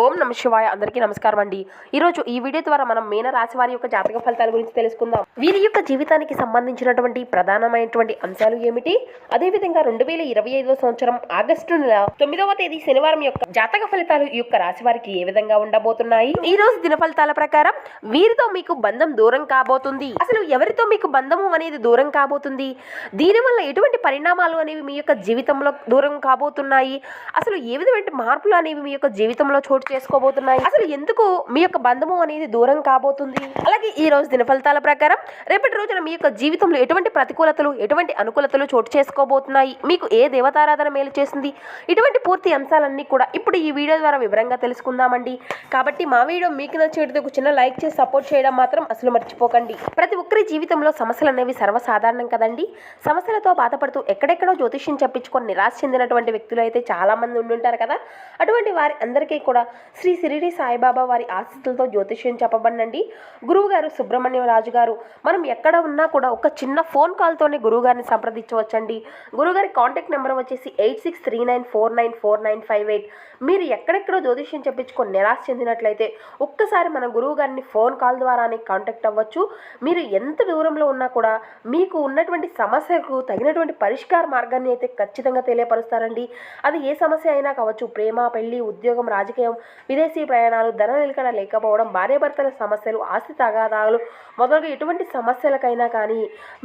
ఓం నమ శివాయ. అందరికీ నమస్కారం అండి. ఈరోజు ఈ వీడియో ద్వారా మనం మీన రాశి వారి యొక్క జాతక ఫలితాల గురించి తెలుసుకుందాం. వీరి యొక్క జీవితానికి సంబంధించినటువంటి ప్రధానమైనటువంటి అంశాలు ఏమిటి? అదేవిధంగా రెండు వేల ఇరవై ఐదో సంవత్సరం ఆగస్టు నెల తొమ్మిదవ తేదీ శనివారం యొక్క జాతక ఫలితాలు ఈ యొక్క రాశి వారికి ఏ విధంగా ఉండబోతున్నాయి? ఈ రోజు దిన ఫలితాల ప్రకారం వీరితో మీకు బంధం దూరం కాబోతుంది. అసలు ఎవరితో మీకు బంధము అనేది దూరం కాబోతుంది? దీనివల్ల ఎటువంటి పరిణామాలు అనేవి మీ యొక్క జీవితంలో దూరం కాబోతున్నాయి? అసలు ఏ విధమైన మార్పులు అనేవి మీ యొక్క జీవితంలో చోటు చేసుకోబోతున్నాయి. అసలు ఎందుకు మీ యొక్క బంధము అనేది దూరం కాబోతుంది? అలాగే ఈ రోజు దిన ఫలితాల ప్రకారం రేపటి రోజున మీ యొక్క జీవితంలో ఎటువంటి ప్రతికూలతలు ఎటువంటి అనుకూలతలు చోటు చేసుకోబోతున్నాయి? మీకు ఏ దేవతారాధన మేలు చేసింది? ఇటువంటి పూర్తి అంశాలన్నీ కూడా ఇప్పుడు ఈ వీడియో ద్వారా వివరంగా తెలుసుకుందామండి. కాబట్టి మా వీడియో మీకు నచ్చేటిది ఒక చిన్న లైక్ చేసి సపోర్ట్ చేయడం మాత్రం అసలు మర్చిపోకండి. ప్రతి ఒక్కరి జీవితంలో సమస్యలు అనేవి సర్వసాధారణం కదండి. సమస్యలతో బాధపడుతూ ఎక్కడెక్కడో జ్యోతిష్యం చెప్పించుకొని నిరాశ చెందినటువంటి వ్యక్తులు అయితే చాలా మంది ఉండుంటారు కదా. అటువంటి వారి అందరికీ కూడా శ్రీ సిరిడి సాయిబాబా వారి ఆశీస్సులతో జ్యోతిష్యం చెప్పబడినండి. గురువుగారు సుబ్రహ్మణ్యం రాజు గారు మనం ఎక్కడ ఉన్నా కూడా ఒక చిన్న ఫోన్ కాల్తోనే గురువుగారిని సంప్రదించవచ్చండి. గురువుగారి కాంటాక్ట్ నెంబర్ వచ్చేసి eight six three nine four nine four nine five eight. మీరు ఎక్కడెక్కడో జ్యోతిష్యం చెప్పించుకొని నిరాశ చెందినట్లయితే ఒక్కసారి మన గురువు గారిని ఫోన్ కాల్ ద్వారానే కాంటాక్ట్ అవ్వచ్చు. మీరు ఎంత దూరంలో ఉన్నా కూడా మీకు ఉన్నటువంటి సమస్యకు తగినటువంటి పరిష్కార మార్గాన్ని అయితే ఖచ్చితంగా తెలియపరుస్తారండి. అది ఏ సమస్య అయినా కావచ్చు ప్రేమ పెళ్ళి ఉద్యోగం రాజకీయం విదేశీ ప్రయాణాలు ధన నిలకడ లేకపోవడం భార్యాభర్తల సమస్యలు ఆస్తి తగాదాలు మొదలుగా ఎటువంటి సమస్యలకైనా కానీ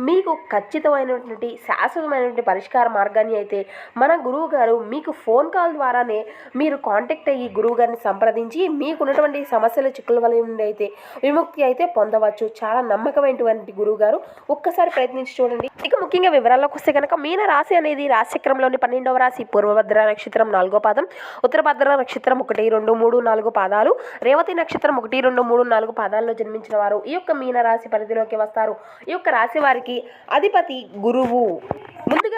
మీకు ఖచ్చితమైనటువంటి శాశ్వతమైనటువంటి పరిష్కార మార్గాన్ని అయితే మన గురువు గారు మీకు ఫోన్ కాల్ ద్వారానే మీరు కాంటాక్ట్ అయ్యి గురువు గారిని సంప్రదించి మీకున్నటువంటి సమస్యల చిక్కుల వల్ల నుండి అయితే విముక్తి అయితే పొందవచ్చు. చాలా నమ్మకమైనటువంటి గురువు గారు ఒక్కసారి ప్రయత్నించి చూడండి. ఇక ముఖ్యంగా వివరాల్లోకి వస్తే కనుక మీన రాశి అనేది రాశిచక్రంలోని పన్నెండవ రాశి పూర్వభద్ర నక్షత్రం నాలుగో పాదం ఉత్తరభద్ర నక్షత్రం ఒకటి రెండు మూడు నాలుగు పాదాలు. రేవతి నక్షత్రం ఒకటి రెండు మూడు నాలుగు పాదాల్లో జన్మించిన వారు ఈ యొక్క మీన రాశి పరిధిలోకి వస్తారు. ఈ యొక్క రాశి వారికి అధిపతి గురువు.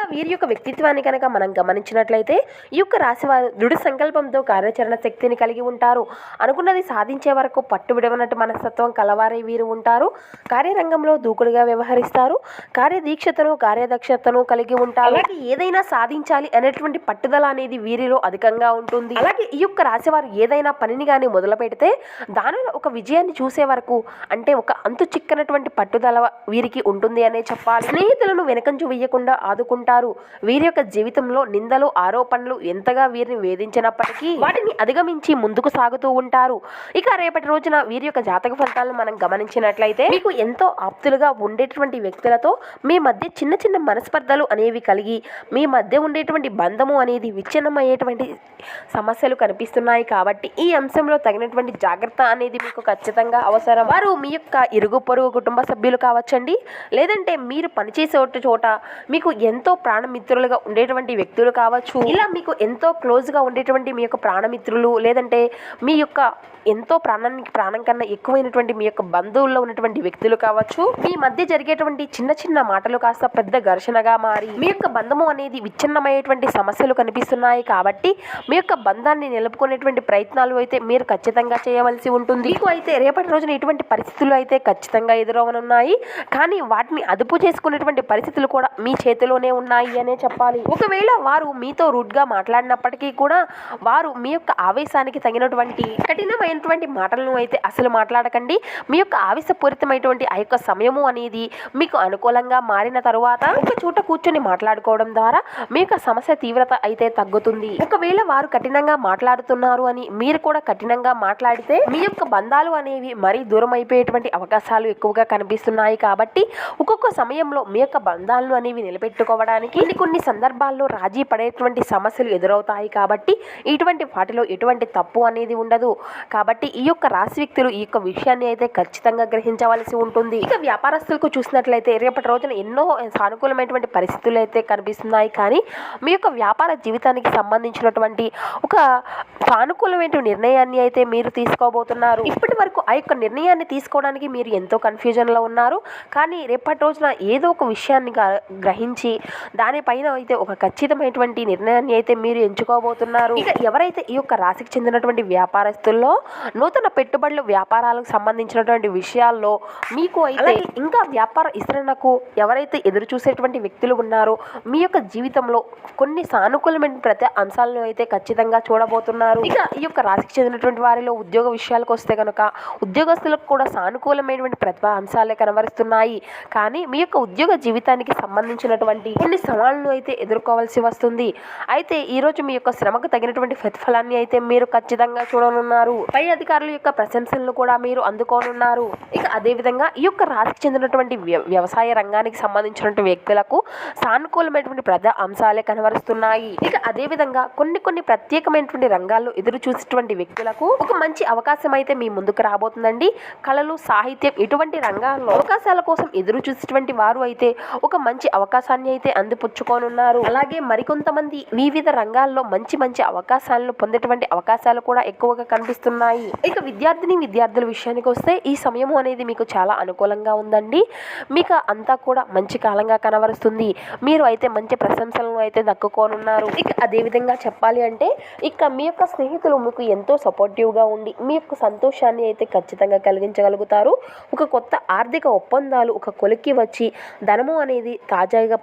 ముందుగా వీరి యొక్క వ్యక్తిత్వాన్ని కనుక మనం గమనించినట్లయితే ఈ యొక్క రాశి వారు దృఢ సంకల్పంతో కార్యాచరణ శక్తిని కలిగి ఉంటారు. అనుకున్నది సాధించే వరకు పట్టు విడవనట్టు మనస్తత్వం కలవారే వీరు ఉంటారు. కార్యరంగంలో దూకుడుగా వ్యవహరిస్తారు. కార్యదీక్షతను కార్యదక్షతను కలిగి ఉంటారు. అలాగే ఏదైనా సాధించాలి అనేటువంటి పట్టుదల అనేది వీరిలో అధికంగా ఉంటుంది. అలాగే ఈ యొక్క రాశి వారు ఏదైనా పనిని కానీ మొదలు పెడితే దానిలో ఒక విజయాన్ని చూసే వరకు అంటే ఒక అంతు చిక్కనటువంటి పట్టుదల వీరికి ఉంటుంది అనే చెప్పాలి. స్నేహితులను వెనకంచు వేయకుండా ఆదుకుంటారు. వీరి యొక్క జీవితంలో నిందలు ఆరోపణలు ఎంతగా వీరిని వేధించినప్పటికీ వాటిని అధిగమించి ముందుకు సాగుతూ ఉంటారు. ఇక రేపటి రోజున వీరి యొక్క జాతక ఫలితాలను మనం గమనించినట్లయితే మీకు ఎంతో ఆప్తులుగా ఉండేటువంటి వ్యక్తులతో మీ మధ్య చిన్న చిన్న మనస్పర్ధలు అనేవి కలిగి మీ మధ్య ఉండేటువంటి బంధము అనేది విచ్ఛిన్నమయ్యేటువంటి సమస్యలు కనిపిస్తున్నాయి కాబట్టి ఈ అంశంలో తగినటువంటి జాగ్రత్త అనేది మీకు ఖచ్చితంగా అవసరం. వారు మీ యొక్క ఇరుగు పొరుగు కుటుంబ సభ్యులు కావచ్చండి. లేదంటే మీరు పనిచేసే చోట మీకు ఎంతో ప్రాణమిత్రులుగా ఉండేటువంటి వ్యక్తులు కావచ్చు. ఇలా మీకు ఎంతో క్లోజ్గా ఉండేటువంటి మీ యొక్క ప్రాణమిత్రులు లేదంటే మీ యొక్క ఎంతో ప్రాణానికి ప్రాణం కన్నా ఎక్కువైనటువంటి మీ యొక్క బంధువుల్లో ఉన్నటువంటి వ్యక్తులు కావచ్చు. మీ మధ్య జరిగేటువంటి చిన్న చిన్న మాటలు కాస్త పెద్ద ఘర్షణగా మారి మీ యొక్క బంధము అనేది విచ్ఛిన్నమయ్యేటువంటి సమస్యలు కనిపిస్తున్నాయి కాబట్టి మీ యొక్క బంధాన్ని నిలుపుకునేటువంటి ప్రయత్నాలు అయితే మీరు ఖచ్చితంగా చేయవలసి ఉంటుంది. మీకు అయితే రేపటి రోజున ఇటువంటి పరిస్థితులు అయితే ఖచ్చితంగా ఎదురవనున్నాయి. కానీ వాటిని అదుపు చేసుకునేటువంటి పరిస్థితులు కూడా మీ చేతిలోనే ఉన్నాయి. అనే చెప్పాలి. ఒకవేళ వారు మీతో రూడ్గా మాట్లాడినప్పటికీ కూడా వారు మీ యొక్క ఆవేశానికి తగినటువంటి కఠినమైనటువంటి మాటలను అయితే అసలు మాట్లాడకండి. మీ యొక్క ఆవేశపూరితమైనటువంటి ఆ యొక్క సమయము అనేది మీకు అనుకూలంగా మారిన తరువాత ఒక చోట కూర్చొని మాట్లాడుకోవడం ద్వారా మీ యొక్క సమస్య తీవ్రత అయితే తగ్గుతుంది. ఒకవేళ వారు కఠినంగా మాట్లాడుతున్నారు అని మీరు కూడా కఠినంగా మాట్లాడితే మీ యొక్క బంధాలు అనేవి మరీ దూరం అయిపోయేటువంటి అవకాశాలు ఎక్కువగా కనిపిస్తున్నాయి. కాబట్టి ఒక్కొక్క సమయంలో మీ యొక్క బంధాలను అనేవి నిలబెట్టుకోవడానికి కొన్ని కొన్ని సందర్భాల్లో రాజీ పడేటువంటి సమస్యలు ఎదురవుతాయి కాబట్టి ఇటువంటి వాటిలో ఎటువంటి తప్పు అనేది ఉండదు. కాబట్టి ఈ యొక్క రాశి వ్యక్తులు ఈ యొక్క విషయాన్ని అయితే ఖచ్చితంగా గ్రహించవలసి ఉంటుంది. ఇక వ్యాపారస్తులకు చూసినట్లయితే రేపటి రోజున ఎన్నో సానుకూలమైనటువంటి పరిస్థితులు అయితే కనిపిస్తున్నాయి. కానీ మీ యొక్క వ్యాపార జీవితానికి సంబంధించినటువంటి ఒక సానుకూలమైన నిర్ణయాన్ని అయితే మీరు తీసుకోబోతున్నారు. ఇప్పటి వరకు ఆ యొక్క నిర్ణయాన్ని తీసుకోవడానికి మీరు ఎంతో కన్ఫ్యూజన్లో ఉన్నారు. కానీ రేపటి రోజున ఏదో ఒక విషయాన్ని గ్రహించి దానిపైన అయితే ఒక ఖచ్చితమైనటువంటి నిర్ణయాన్ని అయితే మీరు ఎంచుకోబోతున్నారు. ఇక ఎవరైతే ఈ యొక్క రాశికి చెందినటువంటి వ్యాపారస్తుల్లో నూతన పెట్టుబడులు వ్యాపారాలకు సంబంధించినటువంటి విషయాల్లో మీకు అయితే ఇంకా వ్యాపార విస్తరణకు ఎవరైతే ఎదురు చూసేటువంటి వ్యక్తులు ఉన్నారో మీ యొక్క జీవితంలో కొన్ని సానుకూలమైన ప్రతి అంశాలను అయితే ఖచ్చితంగా చూడబోతున్నారు. ఇక ఈ యొక్క రాశికి చెందినటువంటి వారిలో ఉద్యోగ విషయాలకు వస్తే కనుక ఉద్యోగస్తులకు కూడా సానుకూలమైనటువంటి ప్రతిభ అంశాలే కనబరుస్తున్నాయి. కానీ మీ యొక్క ఉద్యోగ జీవితానికి సంబంధించినటువంటి కొన్ని సవాళ్ళు అయితే ఎదుర్కోవాల్సి వస్తుంది. అయితే ఈ రోజు మీ యొక్క శ్రమకు తగినటువంటి ప్రతిఫలాన్ని అయితే మీరు ఖచ్చితంగా చూడనున్నారు. పై అధికారుల యొక్క ప్రశంసలను కూడా మీరు అందుకోనున్నారు. ఇక అదే విధంగా ఈ యొక్క రాశికి చెందినటువంటి వ్య- వ్యవసాయ రంగానికి సంబంధించినటువంటి వ్యక్తులకు సానుకూలమైనటువంటి ప్రజా అంశాలే కనబరుస్తున్నాయి. ఇక అదే విధంగా కొన్ని కొన్ని ప్రత్యేకమైనటువంటి రంగాల్లో ఎదురు చూసేటువంటి వ్యక్తులకు ఒక మంచి అవకాశం అయితే మీ ముందుకు రాబోతుందండి. కళలు సాహిత్యం ఇటువంటి రంగాల్లో అవకాశాల కోసం ఎదురు చూసేటువంటి వారు అయితే ఒక మంచి అవకాశాన్ని అయితే అందిపుచ్చుకోనున్నారు. అలాగే మరికొంతమంది వివిధ రంగాల్లో మంచి మంచి అవకాశాలను పొందేటువంటి అవకాశాలు కూడా ఎక్కువగా కనిపిస్తున్నాయి. ఇక విద్యార్థిని విద్యార్థుల విషయానికి వస్తే ఈ సమయం అనేది మీకు చాలా అనుకూలంగా ఉందండి. మీకు అంతా కూడా మంచి కాలంగా కనబరుస్తుంది మీరు అయితే మంచి ప్రశంసలను అయితే దక్కుకోనున్నారు. ఇక అదే విధంగా చెప్పాలి అంటే ఇక మీ యొక్క స్నేహితులు మీకు ఎంతో సపోర్టివ్గా ఉండి మీ యొక్క సంతోషాన్ని అయితే ఖచ్చితంగా కలిగించగలుగుతారు. ఒక కొత్త ఆర్థిక ఒప్పందాలు ఒక కొలిక్కి వచ్చి ధనము అనేది తాజాగా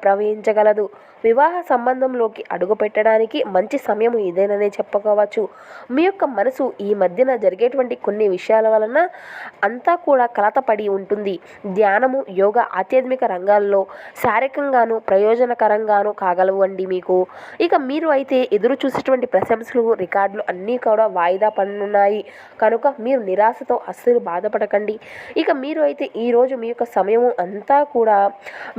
ప్రవహించగలదు వివాహ సంబంధంలోకి అడుగు పెట్టడానికి మంచి సమయం ఇదేననే చెప్పుకోవచ్చు. మీ యొక్క మనసు ఈ మధ్యన జరిగేటువంటి కొన్ని విషయాల వలన అంతా కూడా కలతపడి ఉంటుంది. ధ్యానము యోగా ఆధ్యాత్మిక రంగాల్లో శారీరకంగాను ప్రయోజనకరంగాను కాగలవు అండి మీకు. ఇక మీరు అయితే ఎదురు చూసేటువంటి ప్రశంసలు రికార్డులు అన్నీ కూడా వాయిదా పడనున్నాయి. కనుక మీరు నిరాశతో అస్సలు బాధపడకండి. ఇక మీరు అయితే ఈరోజు మీ యొక్క సమయము అంతా కూడా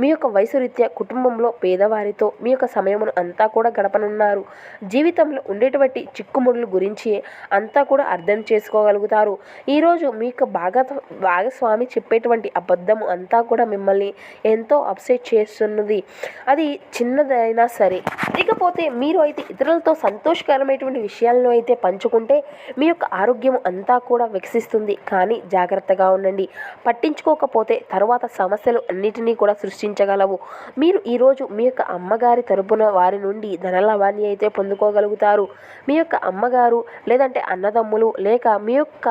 మీ యొక్క వయసు రీత్యా కుటుంబంలో పేదవారితో మీ యొక్క సమయమును అంతా కూడా గడపనున్నారు. జీవితంలో ఉండేటువంటి చిక్కుముడుల గురించి అంతా కూడా అర్థం చేసుకోగలుగుతారు. ఈరోజు మీ యొక్క భాగ భాగస్వామి చెప్పేటువంటి అబద్ధము అంతా కూడా మిమ్మల్ని ఎంతో అప్సెట్ చేస్తున్నది. అది చిన్నదైనా సరే. ఇకపోతే మీరు అయితే ఇతరులతో సంతోషకరమైనటువంటి విషయాలను అయితే పంచుకుంటే మీ యొక్క ఆరోగ్యం అంతా కూడా వికసిస్తుంది. కానీ జాగ్రత్తగా ఉండండి. పట్టించుకోకపోతే తర్వాత సమస్యలు అన్నిటినీ కూడా సృష్టించగలవు. మీరు ఈరోజు మీ యొక్క అమ్మగారి తరపున వారి నుండి ధనలాభాన్ని అయితే పొందుకోగలుగుతారు. మీ యొక్క అమ్మగారు లేదంటే అన్నదమ్ములు లేక మీ యొక్క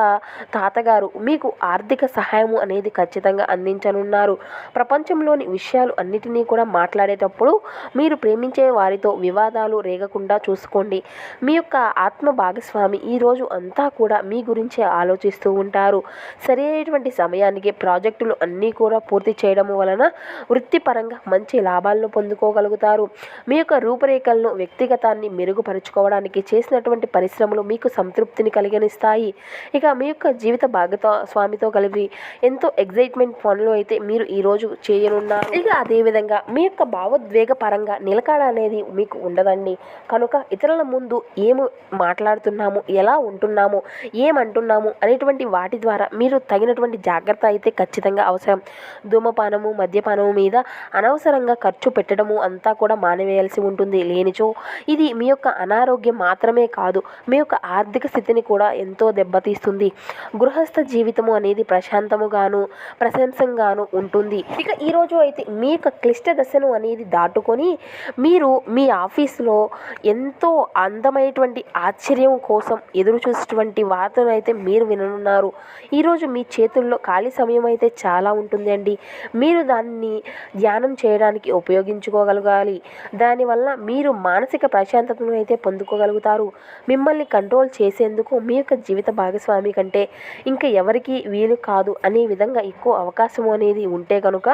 తాతగారు మీకు ఆర్థిక సహాయము అనేది ఖచ్చితంగా అందించనున్నారు. ప్రపంచంలోని విషయాలు అన్నిటినీ కూడా మాట్లాడేటప్పుడు మీరు ప్రేమించే వారితో వివాదాలు రేగకుండా చూసుకోండి. మీ యొక్క ఆత్మ భాగస్వామి ఈరోజు అంతా కూడా మీ గురించే ఆలోచిస్తూ ఉంటారు. సరైనటువంటి సమయానికి ప్రాజెక్టులు అన్నీ కూడా పూర్తి చేయడం వలన వృత్తిపరంగా మంచి లాభాలను పొందుకోగలుగుతారు మీ యొక్క రూపురేఖలను వ్యక్తిగతాన్ని మెరుగుపరుచుకోవడానికి చేసినటువంటి పరిశ్రమలు మీకు సంతృప్తిని కలిగనిస్తాయి. ఇక మీ యొక్క జీవిత భాగతో స్వామితో కలిపి ఎంతో ఎగ్జైట్మెంట్ పనులు అయితే మీరు ఈరోజు చేయనున్నారు. ఇక అదేవిధంగా మీ యొక్క భావోద్వేగ పరంగా నిలకడ అనేది మీకు ఉండదండి. కనుక ఇతరుల ముందు ఏమి మాట్లాడుతున్నాము ఎలా ఉంటున్నాము ఏమంటున్నాము అనేటువంటి వాటి ద్వారా మీరు తగినటువంటి జాగ్రత్త అయితే ఖచ్చితంగా అవసరం. ధూమపానము మద్యపానము మీద అనవసరంగా ఖర్చు పెట్టడం పెట్టడము అంతా కూడా మానివేయాల్సి ఉంటుంది. లేనిచో ఇది మీ యొక్క అనారోగ్యం మాత్రమే కాదు మీ యొక్క ఆర్థిక స్థితిని కూడా ఎంతో దెబ్బతీస్తుంది. గృహస్థ జీవితము అనేది ప్రశాంతముగాను ప్రశంసంగాను ఉంటుంది. ఇక ఈరోజు అయితే మీ యొక్క క్లిష్ట దశను అనేది దాటుకొని మీరు మీ ఆఫీస్లో ఎంతో అందమైనటువంటి ఆశ్చర్యం కోసం ఎదురు చూసేటువంటి వార్తను అయితే మీరు విననున్నారు. ఈరోజు మీ చేతుల్లో ఖాళీ సమయం అయితే చాలా ఉంటుంది అండి మీరు దాన్ని ధ్యానం చేయడానికి ఉపయోగించుకోగలగాలి దానివల్ల మీరు మానసిక ప్రశాంతతను అయితే పొందుకోగలుగుతారు. మిమ్మల్ని కంట్రోల్ చేసేందుకు మీ యొక్క జీవిత భాగస్వామి కంటే ఇంకా ఎవరికి వీలు కాదు అనే విధంగా ఎక్కువ అవకాశం అనేది ఉంటే కనుక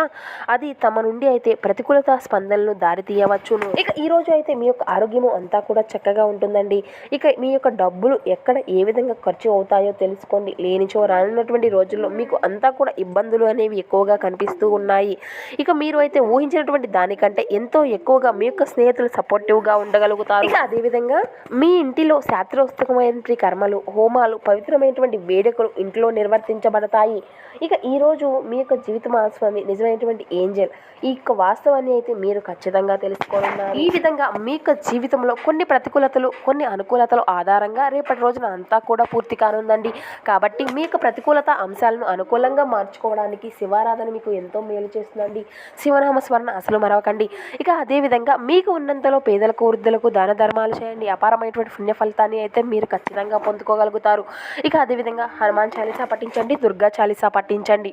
అది తమ నుండి అయితే ప్రతికూలత స్పందనలు దారితీయవచ్చును. ఇక ఈరోజు అయితే మీ యొక్క ఆరోగ్యము అంతా కూడా చక్కగా ఉంటుందండి. ఇక మీ యొక్క డబ్బులు ఎక్కడ ఏ విధంగా ఖర్చు అవుతాయో తెలుసుకోండి. లేనిచో రానున్నటువంటి రోజుల్లో మీకు అంతా కూడా ఇబ్బందులు అనేవి ఎక్కువగా కనిపిస్తూ ఉన్నాయి. ఇక మీరు అయితే ఊహించినటువంటి దానికంటే ఎంతో ఎక్కువగా మీ యొక్క స్నేహితులు సపోర్టివ్గా ఉండగలుగుతారు. ఇక అదేవిధంగా మీ ఇంటిలో శాస్త్రోస్తకమైనటువంటి కర్మలు హోమాలు పవిత్రమైనటువంటి వేడుకలు ఇంట్లో నిర్వర్తించబడతాయి. ఇక ఈరోజు మీ యొక్క జీవిత మహాస్వామి నిజమైనటువంటి ఏంజల్ ఈ యొక్క వాస్తవాన్ని అయితే మీరు ఖచ్చితంగా తెలుసుకోనున్నారు. ఈ విధంగా మీ యొక్క జీవితంలో కొన్ని ప్రతికూలతలు కొన్ని అనుకూలతలు ఆధారంగా రేపటి రోజున అంతా కూడా పూర్తి కానుందండి. కాబట్టి మీ యొక్క ప్రతికూలత అంశాలను అనుకూలంగా మార్చుకోవడానికి శివారాధన మీకు ఎంతో మేలు చేస్తుందండి. శివనామ స్మరణ అసలు మరవకండి. ఇక అదేవిధంగా మీకు ఉన్నంతలో పేదలకు వృద్ధులకు దాన ధర్మాలు చేయండి. అపారమైనటువంటి పుణ్య ఫలితాన్ని అయితే మీరు ఖచ్చితంగా పొందుకోగలుగుతారు. ఇక అదేవిధంగా హనుమాన్ చాలీసా పఠించండి దుర్గా చాలీసా పఠించండి.